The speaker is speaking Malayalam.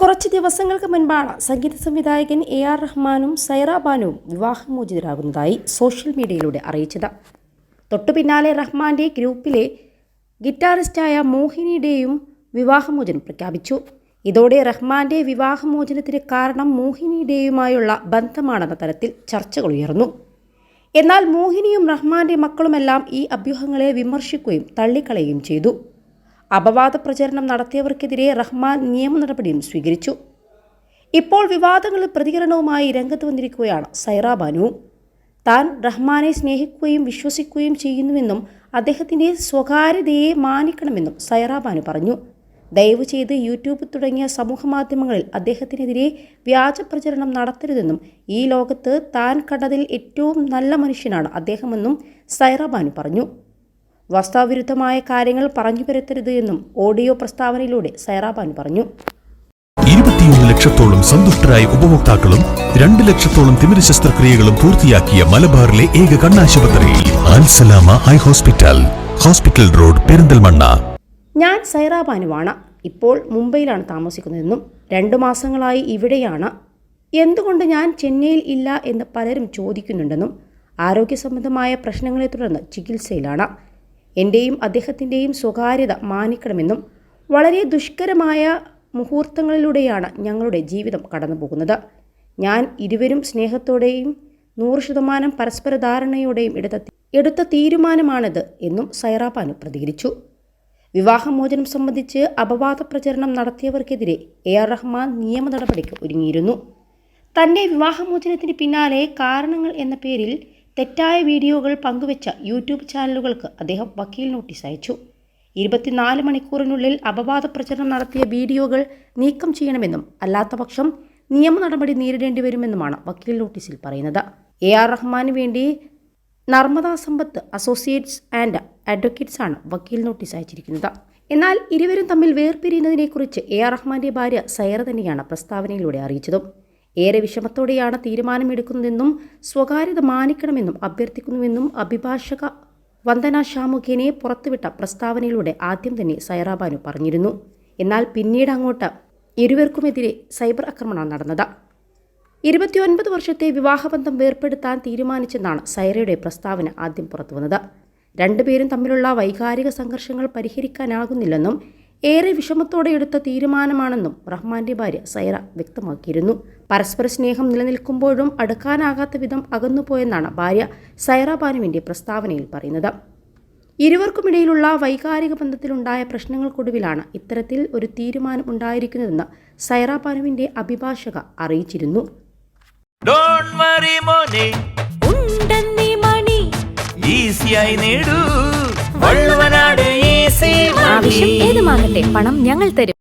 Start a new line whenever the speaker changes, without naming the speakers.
കുറച്ച് ദിവസങ്ങൾക്ക് മുൻപാണ് സംഗീത സംവിധായകൻ എ ആർ റഹ്മാനും സൈറ ബാനുവും വിവാഹമോചിതരാകുന്നതായി സോഷ്യൽ മീഡിയയിലൂടെ അറിയിച്ചത്. തൊട്ടു പിന്നാലെ റഹ്മാന്റെ ഗ്രൂപ്പിലെ ഗിറ്റാറിസ്റ്റായ മോഹിനിയുടെയും വിവാഹമോചനം പ്രഖ്യാപിച്ചു. ഇതോടെ റഹ്മാന്റെ വിവാഹമോചനത്തിന് കാരണം മോഹിനിയുടെയുമായുള്ള ബന്ധമാണെന്ന തരത്തിൽ ചർച്ചകൾ ഉയർന്നു. എന്നാൽ മോഹിനിയും റഹ്മാന്റെ മക്കളുമെല്ലാം ഈ അഭ്യൂഹങ്ങളെ വിമർശിക്കുകയും തള്ളിക്കളയുകയും ചെയ്തു. അപവാദ പ്രചരണം നടത്തിയവർക്കെതിരെ റഹ്മാൻ നിയമ നടപടിയും സ്വീകരിച്ചു. ഇപ്പോൾ വിവാദങ്ങളിൽ പ്രതികരണവുമായി രംഗത്ത് വന്നിരിക്കുകയാണ് സൈറ ബാനു. താൻ റഹ്മാനെ സ്നേഹിക്കുകയും വിശ്വസിക്കുകയും ചെയ്യുന്നുവെന്നും അദ്ദേഹത്തിന്റെ സ്വകാര്യതയെ മാനിക്കണമെന്നും സൈറ ബാനു പറഞ്ഞു. ദയവ് ചെയ്ത് യൂട്യൂബ് തുടങ്ങിയ സമൂഹമാധ്യമങ്ങളിൽ അദ്ദേഹത്തിനെതിരെ വ്യാജ പ്രചരണം നടത്തരുതെന്നും ഈ ലോകത്ത് താൻ കണ്ടതിൽ ഏറ്റവും നല്ല മനുഷ്യനാണ് അദ്ദേഹമെന്നും സൈറ ബാനു പറഞ്ഞു. വാസ്തവവിരുദ്ധമായ കാര്യങ്ങൾ പറഞ്ഞു വരുത്തരുത് എന്നും ഓഡിയോ പ്രസ്താവനയിലൂടെ സൈറാബാൻ പറഞ്ഞു.
ഇരുപത്തിയൊന്ന് ലക്ഷത്തോളം സന്തുഷ്ടരായ ഉപഭോക്താക്കളും രണ്ട് ലക്ഷത്തോളം തിമിര ശസ്ത്രക്രിയകളും പൂർത്തിയാക്കിയ മലബാറിലെ ഏക കണ്ണാശുപത്രി Al Salama eye hospital hospital road Perinthalmanna.
ഞാൻ സൈറാബാനുവാണ്. ഇപ്പോൾ മുംബൈയിലാണ് താമസിക്കുന്നതെന്നും രണ്ടു മാസങ്ങളായി ഇവിടെയാണ്. എന്തുകൊണ്ട് ഞാൻ ചെന്നൈയിൽ ഇല്ല എന്ന് പലരും ചോദിക്കുന്നുണ്ടെന്നും ആരോഗ്യ സംബന്ധമായ പ്രശ്നങ്ങളെ തുടർന്ന് ചികിത്സയിലാണ്. എന്റെയും അദ്ദേഹത്തിന്റെയും സ്വകാര്യത മാനിക്കണമെന്നും വളരെ ദുഷ്കരമായ മുഹൂർത്തങ്ങളിലൂടെയാണ് ഞങ്ങളുടെ ജീവിതം കടന്നു പോകുന്നത് ഞാൻ ഇരുവരും സ്നേഹത്തോടെയും നൂറ് ശതമാനം പരസ്പര ധാരണയോടെയും എടുത്ത എടുത്ത തീരുമാനമാണിത് എന്നും സൈറാപാനു പ്രതികരിച്ചു. വിവാഹമോചനം സംബന്ധിച്ച് അപവാദ പ്രചരണം നടത്തിയവർക്കെതിരെ എ ആർ റഹ്മാൻ നിയമ നടപടിക്ക് ഒരുങ്ങിയിരുന്നു. തന്റെ വിവാഹമോചനത്തിന് പിന്നാലെ കാരണങ്ങൾ എന്ന പേരിൽ തെറ്റായ വീഡിയോകൾ പങ്കുവച്ച യൂട്യൂബ് ചാനലുകൾക്ക് അദ്ദേഹം വക്കീൽ നോട്ടീസ് അയച്ചു. ഇരുപത്തിനാല് മണിക്കൂറിനുള്ളിൽ അപവാദ പ്രചരണം നടത്തിയ വീഡിയോകൾ നീക്കം ചെയ്യണമെന്നും അല്ലാത്തപക്ഷം നിയമ നടപടി നേരിടേണ്ടി വരുമെന്നുമാണ് വക്കീൽ നോട്ടീസിൽ പറയുന്നത്. എ ആർ റഹ്മാന് വേണ്ടി Narmada Sampath associates and advocates ആണ് വക്കീൽ നോട്ടീസ് അയച്ചിരിക്കുന്നത്. എന്നാൽ ഇരുവരും തമ്മിൽ വേർപിരിയുന്നതിനെക്കുറിച്ച് എ ആർ റഹ്മാന്റെ ഭാര്യ സയറ തന്നെയാണ് പ്രസ്താവനയിലൂടെ അറിയിച്ചതും. ഏറെ വിഷമത്തോടെയാണ് തീരുമാനമെടുക്കുന്നതെന്നും സ്വകാര്യത മാനിക്കണമെന്നും അഭ്യർത്ഥിക്കുന്നുവെന്നും അഭിഭാഷക വന്ദന ഷാമുഖേനെ പുറത്തുവിട്ട പ്രസ്താവനയിലൂടെ ആദ്യം തന്നെ സൈറാബാനു പറഞ്ഞിരുന്നു. എന്നാൽ പിന്നീട് അങ്ങോട്ട് ഇരുവർക്കുമെതിരെ സൈബർ ആക്രമണം നടന്നത്. ഇരുപത്തിയൊൻപത് വർഷത്തെ വിവാഹബന്ധം വേർപ്പെടുത്താൻ തീരുമാനിച്ചെന്നാണ് സൈറയുടെ പ്രസ്താവന ആദ്യം പുറത്തുവന്നത്. രണ്ടുപേരും തമ്മിലുള്ള വൈകാരിക സംഘർഷങ്ങൾ പരിഹരിക്കാനാകുന്നില്ലെന്നും ഏറെ വിഷമത്തോടെ എടുത്ത തീരുമാനമാണെന്നും റഹ്മാന്റെ ഭാര്യ സൈറ വ്യക്തമാക്കിയിരുന്നു. പരസ്പര സ്നേഹം നിലനിൽക്കുമ്പോഴും അടുക്കാനാകാത്ത വിധം അകന്നുപോയെന്നാണ് ഭാര്യ സൈറ ബാനുവിന്റെ പ്രസ്താവനയിൽ പറയുന്നത്. ഇരുവർക്കുമിടയിലുള്ള വൈകാരിക ബന്ധത്തിലുണ്ടായ പ്രശ്നങ്ങൾക്കൊടുവിലാണ് ഇത്തരത്തിൽ ഒരു തീരുമാനം ഉണ്ടായിരിക്കുന്നതെന്ന് സൈറ ബാനുവിന്റെ അഭിഭാഷക അറിയിച്ചിരുന്നു.
ഡോണ്ട് വറി മോനെ.
ഉണ്ടെന്നീ മണി.
ഈസിയായി നേടൂ. വള്ളുവനാട് ഈസി
ആവശ്യം ഏതുമാകട്ടെ പണം ഞങ്ങൾ തരും.